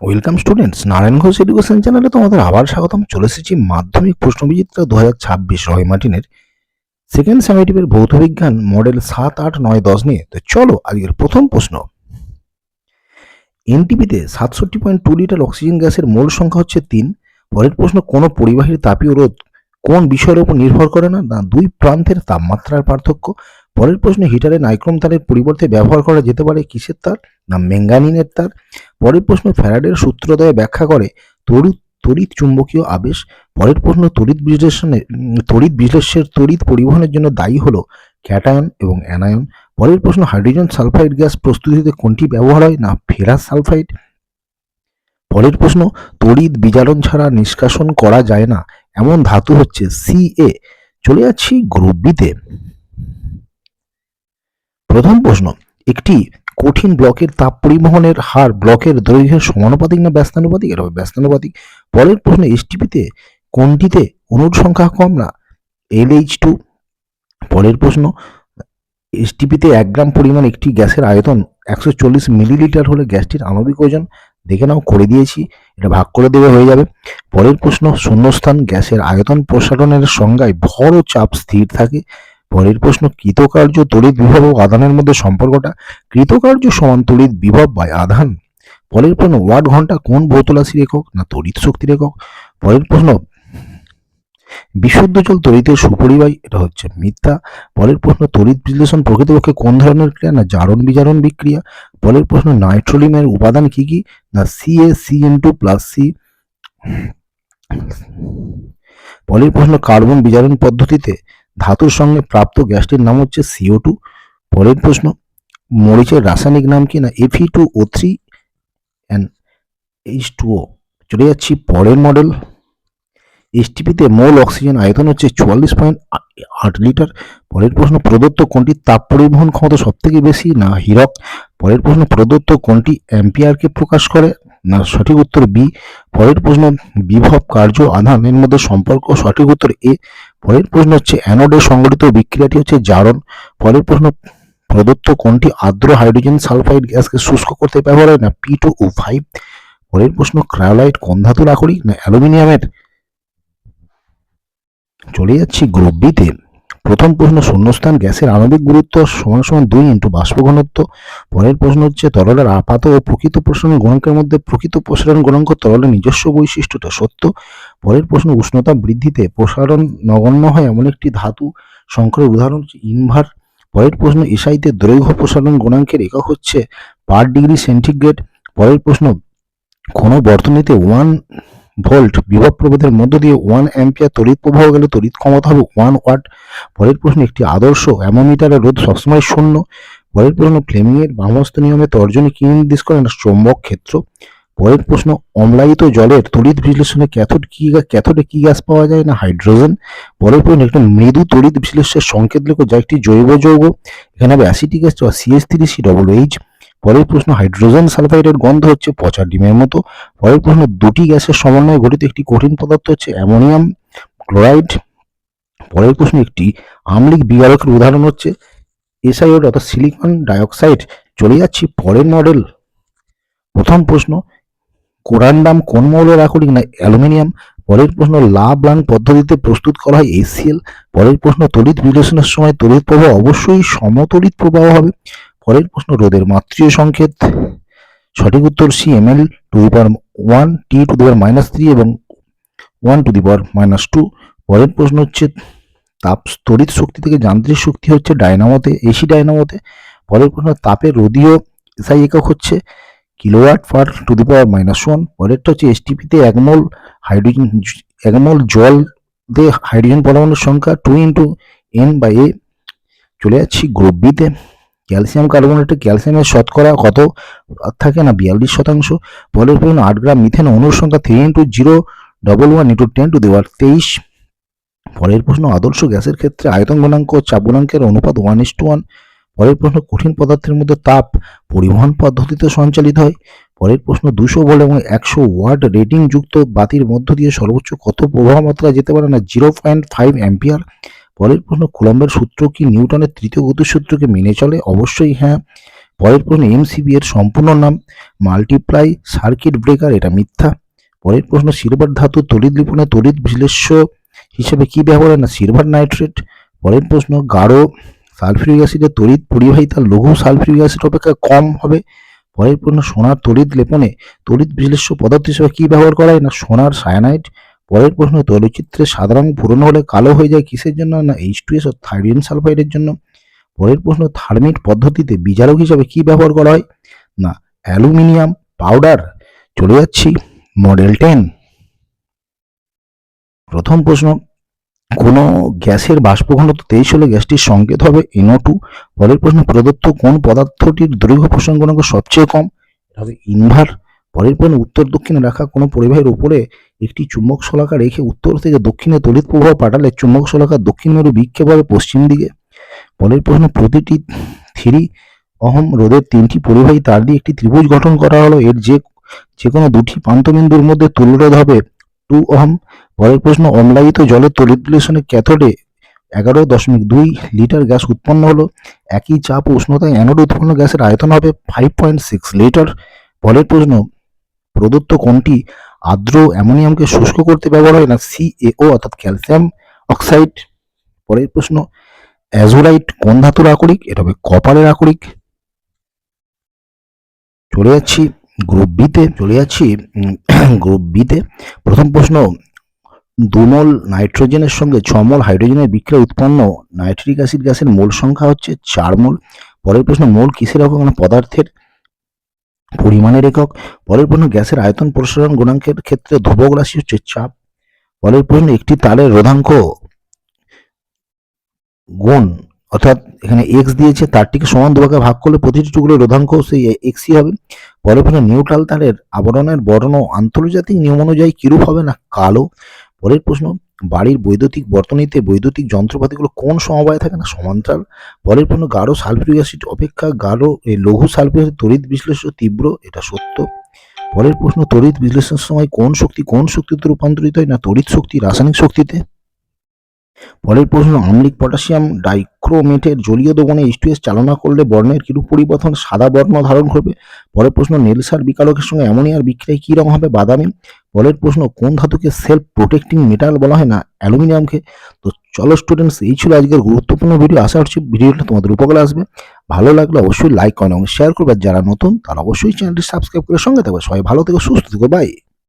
Welcome students Narayan Ghosh education চ্যানেলে তোমাদের আবার স্বাগতম। চলে এসেছি মাধ্যমিক প্রশ্নবিচিত্রা দু হাজার ছাব্বিশ রয় মার্টিনের সেকেন্ড সেমিটিভের ভৌত বিজ্ঞান মডেল সাত, আট, নয়, দশ নিয়ে। তো চলো আজকের প্রথম প্রশ্ন। এনটিপিতে সাতষট্টি পয়েন্ট টু লিটার অক্সিজেন গ্যাসের মোল সংখ্যা হচ্ছে তিন। পরের প্রশ্ন, কোনো পরিবাহীর তাপীয় রোধ কোন বিষয়ের উপর নির্ভর করে না? না, দুই প্রান্তের তাপমাত্রার পার্থক্য। পরের প্রশ্ন, হিটারে নাইক্রোম তারের পরিবর্তে ব্যবহার করা যেতে পারে কিসের তার? না, ম্যাঙ্গানিনের তার? পরের প্রশ্ন, ফ্যারাডের সূত্রদয় ব্যাখ্যা করে তড়িৎ তড়িৎ চুম্বকীয় আবেশ। পরের প্রশ্ন, তড়িৎ বিশ্লেষণে, তড়িৎ বিশ্লেষের তড়িৎ পরিবহনের জন্য দায়ী হলো ক্যাটায়ন এবং অ্যানায়ন। পরের প্রশ্ন, হাইড্রোজেন সালফাইড গ্যাস প্রস্তুতিতে কোনটি ব্যবহার হয়? না, ফেরাস সালফাইড। পরের প্রশ্ন, তড়িৎ বিজারণ ছাড়া নিষ্কাশন করা যায় না, এমন ধাতু হচ্ছে সিএ চলে যাচ্ছি গ্রুপ বিতে। প্রথম প্রশ্ন, একটি কঠিন ব্লকের তাপ পরিবহনের হার ব্লকের দৈর্ঘ্যের সমানুপাতিক না ব্যস্তানুপাতিক? এটা হবে ব্যস্তানুপাতিক। পরের প্রশ্ন, এসটিপিতে কোনটিতে অনুর সংখ্যা কম না? L H two. পরের প্রশ্ন, এসটিপিতে এক গ্রাম পরিমাণ একটি গ্যাসের আয়তন একশো চল্লিশ মিলিলিটার হলে গ্যাসটির আণবিক ওজন, দেখে নাও, করে দিয়েছি, এটা ভাগ করে দেবে, হয়ে যাবে। পরের প্রশ্ন, শূন্যস্থান গ্যাসের আয়তন প্রসারণের সংজ্ঞায় ভর ও চাপ স্থির থাকে। পরের প্রশ্ন, কৃতকার্য তড়িৎ বিভব ও আধানের মধ্যে সম্পর্কটা? কৃতকার্য সমান তড়িৎ বিভব বাই আধান। পরের প্রশ্ন, ওয়াট ঘণ্টা কোন ভৌতরাশির একক না তড়িৎ শক্তির একক পরের প্রশ্ন, বিশুদ্ধ জল তড়িতের সুপরিবাহী, এটা হচ্ছে মিথ্যা। পরের প্রশ্ন, তড়িৎ বিশ্লেষণ প্রকৃতপক্ষে কোন ধরনের ক্রিয়া না জারণ বিজারণ বিক্রিয়া? পরের প্রশ্ন, নাইট্রোলিমের উপাদান কি কি? না C A C N two plus C পরের প্রশ্ন, কার্বন বিজারণ পদ্ধতিতে ধাতুর সঙ্গে প্রাপ্ত গ্যাসটির নাম হচ্ছে সিও টু পরের প্রশ্ন, মরিচের রাসায়নিক নাম কি না F E two O three and H two O চলে যাচ্ছি পরের মডেল এসটিপিতে মোল অক্সিজেন আয়তন হচ্ছে চুয়াল্লিশ পয়েন্ট আট লিটার। পরের প্রশ্ন, প্রদত্ত কোনটি তাপ পরিবহন ক্ষমতা সব থেকে বেশি না হীরক? পরের প্রশ্ন, প্রদত্ত কোনটি অ্যাম্পিয়ারকে প্রকাশ করে না সঠিক উত্তর বি পরের প্রশ্ন, বিভব কার্য আধানের মধ্যে সম্পর্ক সঠিক উত্তর এ পরের প্রশ্ন হচ্ছে, অ্যানোডে সংগঠিত বিক্রিয়াটি হচ্ছে জারণ। পরের প্রশ্ন, প্রদত্ত কোনটি আর্দ্র হাইড্রোজেন সালফাইড গ্যাসকে শুষ্ক করতে ব্যবহার হয় না পি টু ও ফাইভ পরের প্রশ্ন, ক্রায়োলাইট কোন ধাতুর আকরিক না অ্যালুমিনিয়ামের? চলে যাচ্ছি গ্রুপ বিতে প্রথম প্রশ্ন, শূন্যস্থান গ্যাসের আণবিক গুরুত্ব সমান সমান দুই ইন্টু বাষ্প ঘনত্ব। পরের প্রশ্ন হচ্ছে, তরলের আপাত ও প্রকৃত প্রসারণ গুণাঙ্কের মধ্যে প্রকৃত প্রসারণ গুণাঙ্ক তরলের নিজস্ব বৈশিষ্ট্যটা সত্য? পরের প্রশ্ন, উষ্ণতা বৃদ্ধিতে প্রসারণ নগণ্য হয় এমন একটি ধাতু সংকরের উদাহরণ হচ্ছে ইনভার। পরের প্রশ্ন, এসআইতে দৈর্ঘ্য প্রসারণ গুণাঙ্কের একক হচ্ছে পার ডিগ্রি সেন্টিগ্রেড। পরের প্রশ্ন, কোনো বর্তনীতে ওয়ান ভোল্ট বিভব প্রভেদের মধ্য দিয়ে ওয়ান অ্যাম্পিয়ার তড়িৎ প্রবাহ গেলে তড়িৎ ক্ষমতা হবে ওয়ান ওয়াট? পরের প্রশ্ন, একটি আদর্শ অ্যামোমিটারের রোধ সবসময় শূন্য। পরের প্রশ্ন, ফ্লেমিংয়ের বামস্ত নিয়মে তর্জনী কি নির্দেশ করে না চৌম্বক ক্ষেত্র। পরের প্রশ্ন, অম্লায়িত জলের তড়িৎ বিশ্লেষণে ক্যাথোড কি ক্যাথোডে কি গ্যাস পাওয়া যায় না হাইড্রোজেন? পরের প্রশ্ন, একটা মৃদু তড়িৎ বিশ্লেষণের সংকেত লেখো, যা একটি জৈব যৌগ। এখানে হবে অ্যাসিটিক গ্যাস বা CS three C double H পরের প্রশ্ন, হাইড্রোজেন সালফাইডের গন্ধ হচ্ছে পচা ডিমের মতো। পরের প্রশ্ন, দুটি গ্যাসের সমন্বয়ে গঠিত একটি কঠিন পদার্থ হচ্ছে অ্যামোনিয়াম ক্লোরাইড। পরের প্রশ্ন, একটি আম্লিক বিগারকের উদাহরণ হচ্ছে এসআইওড অর্থাৎ সিলিকন ডাইঅক্সাইড। চলে যাচ্ছি পরের মডেল। প্রথম প্রশ্ন কোরান্ডাম কোন মৌলের আকরিক না অ্যালুমিনিয়াম? পরের প্রশ্ন লাভ লাং পদ্ধতিতে প্রস্তুত করা হয় এসিএল পরের প্রশ্ন, তড়িৎ বিশ্লেষণের সময় তড়িৎ প্রবাহ অবশ্যই সমতড়িৎ প্রবাহ হবে। পরের প্রশ্ন রোদের মাত্রীয় সংকেত? সঠিক উত্তর C M L two the power one T two the power minus three এবং one two the power minus two পরের প্রশ্ন হচ্ছে, তাপ তড়িৎ শক্তি থেকে যান্ত্রিক শক্তি হচ্ছে ডায়নামোতে এসি ডায়নামোতে। পরের প্রশ্ন তাপের রোধীয় এসআই একক হচ্ছে। Kilowatt per two the power minus one. পরেরটা হচ্ছে এসটিপিতে এক মোল হাইড্রোজেন, এক মোল জল দিয়ে হাইড্রোজেন পরমাণুর সংখ্যা two into N by A চলে যাচ্ছি গ্রুপ বিতে ক্যালসিয়াম কার্বনেটে ক্যালসিয়ামের শতকরা কত থাকে না বিয়াল্লিশ শতাংশ। পরের প্রশ্ন আট গ্রাম মিথেন অনুর সংখ্যা three into zero double one into ten to the power তেইশ পরের প্রশ্ন, আদর্শ গ্যাসের ক্ষেত্রে আয়তন গুণাঙ্ক চাপ গুণাঙ্কের অনুপাত ওয়ান ইস টু ওয়ান পরের প্রশ্ন, কঠিন পদার্থের মধ্যে তাপ পরিবহন পদ্ধতিতে সঞ্চালিত হয়? পরের প্রশ্ন, দুশো ভোল্ট এবং একশো ওয়াট রেটিং যুক্ত বাতির মধ্য দিয়ে সর্বোচ্চ কত প্রবাহ মাত্রা যেতে পারে না? Zero point five ampere. পরের প্রশ্ন, কুলম্বের সূত্র কি নিউটনের তৃতীয় গতির সূত্রকে মেনে চলে? অবশ্যই হ্যাঁ। পরের প্রশ্ন, এমসিবি এর সম্পূর্ণ নাম? মাল্টিপ্লাই সার্কিট ব্রেকার, এটা মিথ্যা। পরের প্রশ্ন, সিলভার ধাতু তড়িৎ লিপনে তড়িৎ বিশ্লেষ্য হিসেবে কি ব্যবহার হয় না? Silver nitrate. পরের প্রশ্ন, গাঢ় সালফিউরিক অ্যাসিডের তড়িৎ পরিবাহিতা লঘু সালফিউরিক অ্যাসিড অপেক্ষা কম হবে। পরের প্রশ্ন, সোনার তড়িৎ লেপনে তড়িৎ বিশ্লেষ্য পদার্থ হিসেবে কী ব্যবহার করা হয়? না, সোনার সায়ানাইড। পরের প্রশ্ন, তৈলচিত্রে সাদা রং পূরণ হলে কালো হয়ে যায় কিসের জন্য? না এইচ টু এস ও থাইরিয়াম সালফাইডের জন্য? পরের প্রশ্ন, থার্মিট পদ্ধতিতে বিজারক হিসাবে কি ব্যবহার করা হয়? না, অ্যালুমিনিয়াম পাউডার। চলে যাচ্ছি মডেল টেন। প্রথম প্রশ্ন কোনো গ্যাসের বাষ্প ঘনত্ব তেইশ হলে গ্যাসটির সংকেত হবে এনও টু পরের প্রশ্ন, প্রদত্ত কোন পদার্থটির দৈর্ঘ্য প্রসঙ্গ সবচেয়ে কম? হবে ইনভার পরের প্রশ্ন, উত্তর দক্ষিণে রাখা কোনো পরিবাহের উপরে একটি চুম্বক শলাকা রেখে উত্তর থেকে দক্ষিণে তড়িৎ প্রবাহ পাঠালে চুম্বক শলাকা দক্ষিণ মেরু বিক্ষেপ হবে পশ্চিম দিকে। পরের প্রশ্ন, প্রতিটি থ্রি অহম রোদের তিনটি পরিবাহী তার দিয়ে একটি ত্রিভুজ গঠন করা হলো। এর যে যে কোনো দুটি প্রান্তবিন্দুর মধ্যে তুল্যরোধ হবে টু অহম পরের প্রশ্ন, অম্লায়িত জলের তড়িৎ বিশ্লেষণে ক্যাথোডে এগারো দশমিক দুই লিটার গ্যাস উৎপন্ন হলো। একই চাপ ও উষ্ণতায় অ্যানোডে উৎপন্ন গ্যাসের আয়তন হবে ফাইভ পয়েন্ট সিক্স লিটার পরের প্রশ্ন, প্রদত্ত কোনটি আর্দ্র অ্যামোনিয়ামকে শুষ্ক করতে ব্যবহার হয় না? সিএও অর্থাৎ ক্যালসিয়াম অক্সাইড। পরের প্রশ্ন অ্যাজোলাইট কোন ধাতুর আকরিক? এটা হবে কপারের আকরিক। চলে যাচ্ছি। গ্রুপ বিতে চলে যাচ্ছি। গ্রুপ বিতে প্রথম প্রশ্ন, দুমল নাইট্রোজেনের সঙ্গে ছমল হাইড্রোজেনের বিক্রিয়া উৎপন্ন নাইট্রিক অ্যাসিড গ্যাসের মোল সংখ্যা হচ্ছে চার মোল। পরের প্রশ্ন, মোল কিসের একক না পদার্থের পরিমাণের একক? পরের প্রশ্ন, গ্যাসের আয়তন প্রসারণ গুণাঙ্কের ক্ষেত্রে ধ্রুবক রাশি হচ্ছে চাপ। পরের প্রশ্ন, একটি তারের রোধাঙ্ক গুণ অর্থাৎ এখানে এক্স দিয়েছে তারটিকে সমান দুভাগে ভাগ করলে প্রতিটি টুকরো রোধাঙ্ক সেই এক্সই হবে। পরের নিউট্রাল তারের আবরণের বর্ণ আন্তর্জাতিক নিয়ম অনুযায়ী কিরূপ হবে না, কালো? পরের প্রশ্ন, বাড়ির বৈদ্যুতিক বর্তনীতে বৈদ্যুতিক যন্ত্রপাতিগুলো কোন সমবায়ে থাকে না, সমান্তরাল? পরের প্রশ্ন, গাঢ় সালফিউরিক অ্যাসিড অপেক্ষা গাঢ় এই লঘু সালফিউরিক তড়িৎ বিশ্লেষণ তীব্র, এটা সত্য? পরের প্রশ্ন, তড়িৎ বিশ্লেষণের সময় কোন শক্তি কোন শক্তিতে রূপান্তরিত হয় না, তড়িৎ শক্তি রাসায়নিক শক্তিতে? পরের প্রশ্ন, আম্লিক পটাশিয়াম ডাইক্রোমেটের জলীয় দোবনে এইচ চালনা করলে বর্ণের কিরূপ পরিবর্তন সাদা বর্ণ ধারণ করবে? পরের প্রশ্ন নেলসার বিকারকের সঙ্গে অ্যামোনিয়ার বিক্রিয়ায় কী রং হবে? বাদামি। পরের প্রশ্ন, কোন ধাতুকে সেলফ প্রোটেক্টিং মেটাল বলা হয় না, অ্যালুমিনিয়ামকে? তো চলো স্টুডেন্টস এই ছিল আজকের গুরুত্বপূর্ণ ভিডিও আশা করছি ভিডিওটা তোমাদের উপকারে আসবে। ভালো লাগলে অবশ্যই লাইক করেন এবং শেয়ার করবে। যারা নতুন, তারা অবশ্যই চ্যানেলটি সাবস্ক্রাইব করে সঙ্গে থাকবে। সবাই ভালো থেকে, সুস্থ থেকো বাই